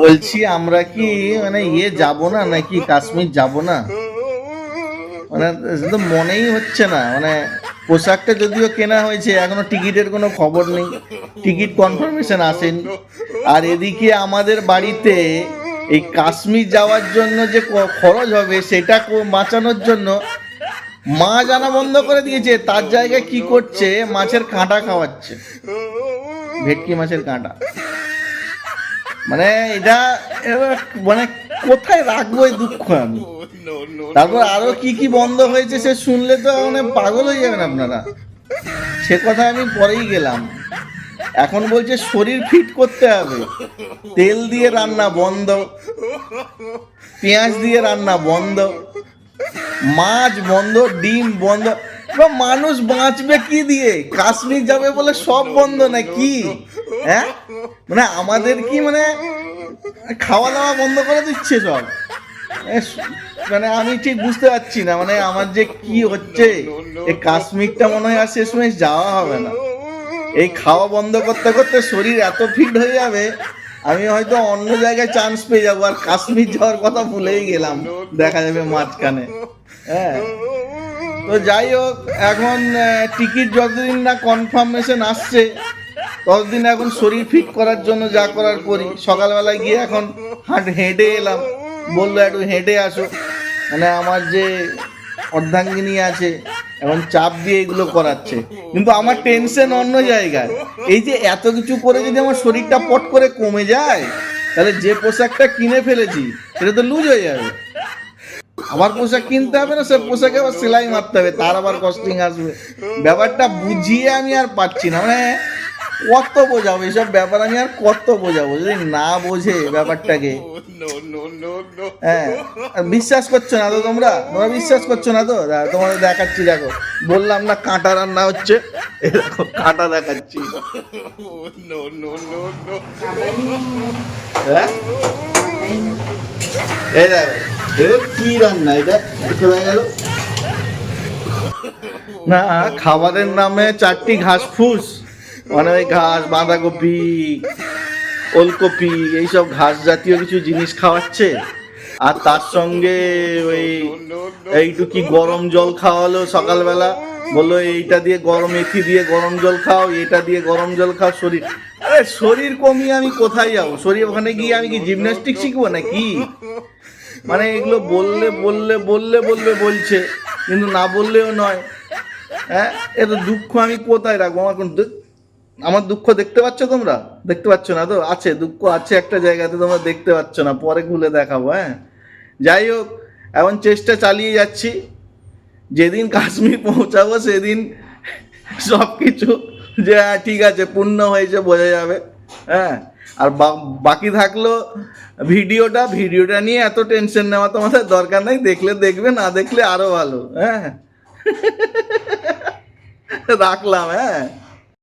বলছি, আমরা কি মানে ইয়ে যাব না নাকি, কাশ্মীর যাব না? মানে তো মনেই হচ্ছে না মানে পোশাকটা যদিও কেনা হয়েছে, এখনও টিকিটের কোনো খবর নেই। টিকিট কনফার্মেশন আসেনি। আর এদিকে আমাদের বাড়িতে এই কাশ্মীর যাওয়ার জন্য যে খরচ হবে, সেটা বাঁচানোর জন্য মা জানা বন্ধ করে দিয়েছে, তার জায়গায় কি করছে, মাছের কাঁটা খাওয়াচ্ছে। ভেটকি মাছের কাঁটা। মানে এটা মানে কোথায় রাখব এই দুঃখ আমি? তারপর আরও কি কি বন্ধ হয়েছে সে শুনলে তো মানে পাগল হয়ে যাবেন আপনারা। সে কথা আমি পরেই গেলাম। এখন বলছে শরীর ফিট করতে হবে। তেল দিয়ে রান্না বন্ধ। পেঁয়াজ দিয়ে রান্না বন্ধ। মাছ বন্ধ ডিম বন্ধ। মানুষ বাঁচবে কি দিয়ে? কাশ্মীর যাবে বলে সব বন্ধ না কি হ্যাঁ? মানে আমাদের কি মানে খাওয়া দাওয়া বন্ধ করে দিচ্ছে সব? মানে আমি ঠিক বুঝতে পারছি না মানে আমার যে কি হচ্ছে? এই কাশ্মীরটা মনে হয় আর শেষমেশ যাওয়া হবে না। এই খাওয়া বন্ধ করতে করতে শরীর এত ফিট হয়ে যাবে, আমি হয়তো অন্য জায়গায় চান্স পেয়ে যাব, আর কাশ্মীর যাওয়ার কথা ভুলেই গেলাম। দেখা যাবে মাঝখানে। হ্যাঁ? তো যাই হোক, এখন টিকিট যতদিন না কনফার্মেশন আসছে, ততদিন এখন শরীর ফিট করার জন্য যা করার করি। সকালবেলায় গিয়ে এখন হাঁট, হেঁটে এলাম। বলল, একটু হেঁটে আসো। মানে আমার যে অর্ধাঙ্গিনী আছে, এখন চাপ দিয়ে এগুলো করাচ্ছে। কিন্তু আমার টেনশন অন্য জায়গায়। এই যে এত কিছু করে যদি আমার শরীরটা পট করে কমে যায়, তাহলে যে পোশাকটা কিনে ফেলেছি, সেটা তো লুজ হয়ে যাবে। আবার পোশাক কিনতে হবে না সে পোশাকে আবার সেলাই মারতে হবে তার আবার কস্টিং আসবে। ব্যাপারটা বুঝিয়ে আমি আর পাচ্ছি না মানে কত বোঝাবো এইসব ব্যাপার আমি আর কত বোঝাবো যদি না বোঝে ব্যাপারটাকে। হ্যাঁ বিশ্বাস করছ না তো তোমরা? তোমরা বিশ্বাস করছ না তো? তোমাদের দেখাচ্ছি দেখো বললাম না কাঁটা রান্না হচ্ছে কাঁটা দেখাচ্ছি। হ্যাঁ? এই দেখো না, খাবারের নামে চারটি ঘাস ফুস। মানে ওই ঘাস, বাঁধাকপি, ওলকপি, এইসব ঘাস জাতীয় কিছু জিনিস খাওয়াচ্ছে। আর তার সঙ্গে ওই এইটু কি গরম জল খাওয়ালো সকালবেলা। বলল, এইটা দিয়ে গরম, এথি দিয়ে গরম জল খাও, এটা দিয়ে গরম জল খাও, শরীর। আরে, শরীর কমিয়ে আমি কোথায় যাব? শরীর ওখানে গিয়ে আমি কি জিমন্যাস্টিক শিখব নাকি? মানে এগুলো বললে বললে বললে বললে বলছে, কিন্তু না বললেও নয়। হ্যাঁ? এত দুঃখ আমি কোথায় রাখব? আমার কোন আমার দুঃখ দেখতে পাচ্ছ তোমরা? দেখতে পাচ্ছ না তো? আছে, দুঃখ আছে একটা জায়গাতে, তোমরা দেখতে পাচ্ছ না। পরে খুলে দেখাবো হ্যাঁ? যাই হোক, এখন চেষ্টা চালিয়ে যাচ্ছি। যেদিন কাশ্মীর পৌঁছাবো, সেদিন সব কিছু যে হ্যাঁ ঠিক আছে, পূর্ণ হয়েছে, বোঝা যাবে। হ্যাঁ? আর বাকি থাকল ভিডিওটা ভিডিওটা নিয়ে এত টেনশন নেওয়া তোমাদের দরকার নাই, দেখলে দেখবে, না দেখলে আরও ভালো হ্যাঁ? রাখলাম হ্যাঁ?